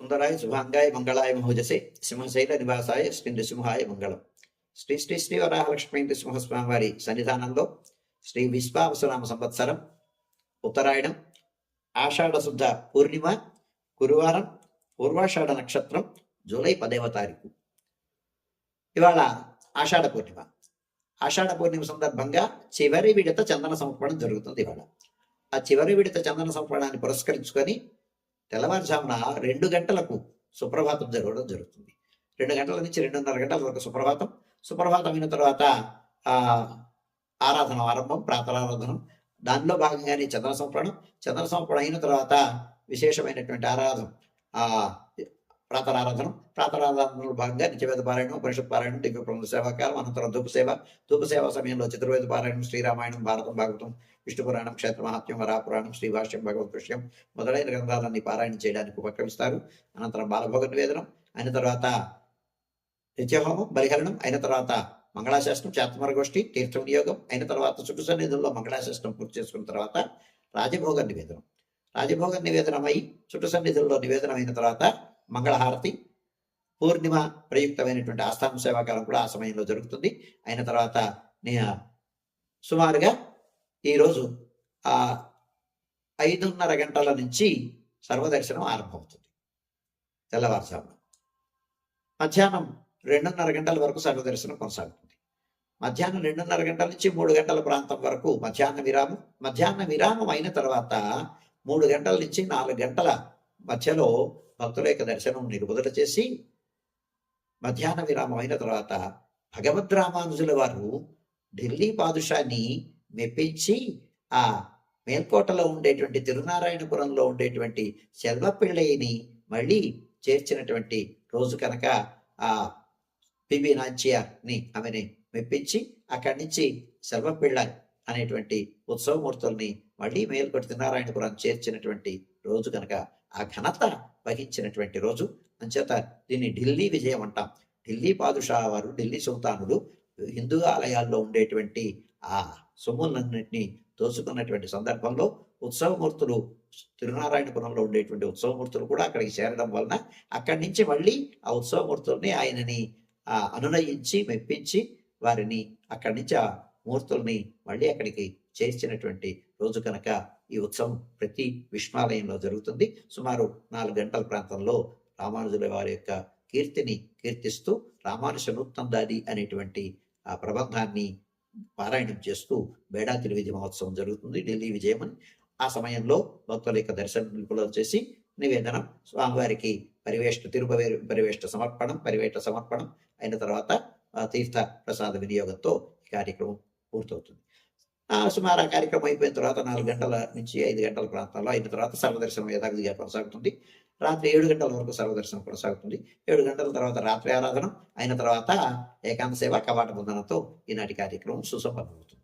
సుందరాయ శుభాంగాయ మంగళాయ మహోజసే సింహశైల నివాసాయ శ్రీ నృసింహాయ మంగళం. శ్రీ శ్రీ శ్రీ వరాహలక్ష్మీ నృసింహస్వామి వారి సన్నిధానంలో శ్రీ విశ్వావసనామ సంవత్సరం ఉత్తరాయణం ఆషాఢ శుద్ధ పూర్ణిమ గురువారం పూర్వాషాఢ నక్షత్రం జూలై పదవ తారీఖు. ఇవాళ ఆషాఢ పూర్ణిమ. ఆషాఢ పూర్ణిమ సందర్భంగా చివరి విడత చందన సమర్పణం జరుగుతుంది ఇవాళ. ఆ చివరి విడత చందన సమర్పణాన్ని పురస్కరించుకొని తెల్లవారుజామున రెండు గంటలకు సుప్రభాతం జరగడం జరుగుతుంది. రెండు గంటల నుంచి రెండున్నర గంటల వరకు సుప్రభాతం. సుప్రభాతం అయిన తర్వాత ఆరాధన ఆరంభం ప్రాతరారాధనం. దానిలో భాగంగానే చంద్ర సమర్పణం చంద్ర సమర్పణ అయిన తర్వాత విశేషమైనటువంటి ఆరాధన ప్రాతరారాధనం ప్రాతరారాధనలో భాగంగా నిత్యవేద పారాయణం పరిషత్ పారాయణం దివ్య ప్రముఖ సేవాకాలం అనంతరం ధూప సేవ. ధూప సేవ సమయంలో చతుర్వేద పారాయణం శ్రీరామాయణం భారతం భాగవతం విష్ణు పురాణం క్షేత్ర మహాత్మ్యం వరాపురాణం శ్రీభాష్యం భగవత్ విషయం మొదలైన గ్రంథాలన్నీ పారాయణ చేయడానికి ఉపక్రమిస్తారు. అనంతరం బాలభోగ నివేదనం అయిన తర్వాత నిత్యహోమం బలిహరణం అయిన తర్వాత మంగళాశాస్త్రం చేతమరగోష్ఠి తీర్థ వినియోగం అయిన తర్వాత చుట్టు సన్నిధుల్లో మంగళాశాస్త్రం పూర్తి చేసుకున్న తర్వాత రాజభోగ నివేదనం. రాజభోగ నివేదనమై చుట్టు సన్నిధుల్లో నివేదనమైన అయిన తర్వాత మంగళహారతి పూర్ణిమ ప్రయుక్తమైనటువంటి ఆస్థాన సేవాకాలం కూడా ఆ సమయంలో జరుగుతుంది. అయిన తర్వాత నే- సుమారుగా ఈరోజు ఆ ఐదున్నర గంటల నుంచి సర్వదర్శనం ఆరంభమవుతుంది. తెల్లవారుజామున. మధ్యాహ్నం రెండున్నర గంటల వరకు సర్వదర్శనం కొనసాగుతుంది. మధ్యాహ్నం రెండున్నర గంటల నుంచి మూడు గంటల ప్రాంతం వరకు మధ్యాహ్న విరామం మధ్యాహ్న విరామం అయిన తర్వాత మూడు గంటల నుంచి నాలుగు గంటల మధ్యలో భక్తుల యొక్క దర్శనం నిలుపుదల చేసి మధ్యాహ్న విరామం అయిన తర్వాత భగవద్ రామానుజుల వారు ఢిల్లీ పాదుషాన్ని మెప్పించి ఆ మేల్కోటలో ఉండేటువంటి తిరునారాయణపురంలో ఉండేటువంటి సెల్వపిళ్ళయ్యని మళ్ళీ చేర్చినటువంటి రోజు కనుక ఆ పిబి నాచ్యని ఆమెని మెప్పించి అక్కడి నుంచి సెల్వపిళ్ళ అనేటువంటి ఉత్సవమూర్తుల్ని మళ్ళీ మేల్కొట్టి తిరునారాయణపురం చేర్చినటువంటి రోజు కనుక ఆ ఘనత వహించినటువంటి రోజు. అంచేత దీన్ని ఢిల్లీ విజయం అంటాం. ఢిల్లీ పాదుషా వారు ఢిల్లీ సుల్తానుడు హిందూ ఆలయాల్లో ఉండేటువంటి ఆ సొమ్ములన్నింటినీ దోచుకున్నటువంటి సందర్భంలో ఉత్సవమూర్తులు తిరునారాయణపురంలో ఉండేటువంటి ఉత్సవమూర్తులు కూడా అక్కడికి చేరడం వలన అక్కడి నుంచి మళ్ళీ ఆ ఉత్సవమూర్తుల్ని ఆయనని అనునయించి మెప్పించి వారిని అక్కడి నుంచి ఆ మూర్తుల్ని మళ్ళీ అక్కడికి చేర్చినటువంటి రోజు కనుక ఈ ఉత్సవం ప్రతి విష్ణాలయంలో జరుగుతుంది. సుమారు నాలుగు గంటల ప్రాంతంలో రామానుజుల వారి యొక్క కీర్తిని కీర్తిస్తూ రామానుజ నూత్తందాది అనేటువంటి ఆ ప్రబంధాన్ని పారాయణం చేస్తూ బేడా తిరువిధి మహోత్సవం జరుగుతుంది. ఢిల్లీ విజయమని. ఆ సమయంలో భక్తుల యొక్క దర్శనం నిలుపులో చేసి నివేదనం స్వామివారికి పరివేష్ట తిరుపవే పరివేష్ట సమర్పణం పరివేట సమర్పణం అయిన తర్వాత తీర్థ ప్రసాద వినియోగంతో ఈ కార్యక్రమం పూర్తవుతుంది. సుమారు ఆ కార్యక్రమం అయిపోయిన తర్వాత నాలుగు గంటల నుంచి ఐదు గంటల ప్రాంతాల్లో అయిన తర్వాత సర్వదర్శనం యథావిధిగా కొనసాగుతుంది. రాత్రి ఏడు గంటల వరకు సర్వదర్శనం కొనసాగుతుంది. ఏడు గంటల తర్వాత రాత్రి ఆరాధన అయిన తర్వాత ఏకాంత సేవ కవాట బంధనతో ఈనాటి కార్యక్రమం సుసంపన్నమవుతుంది.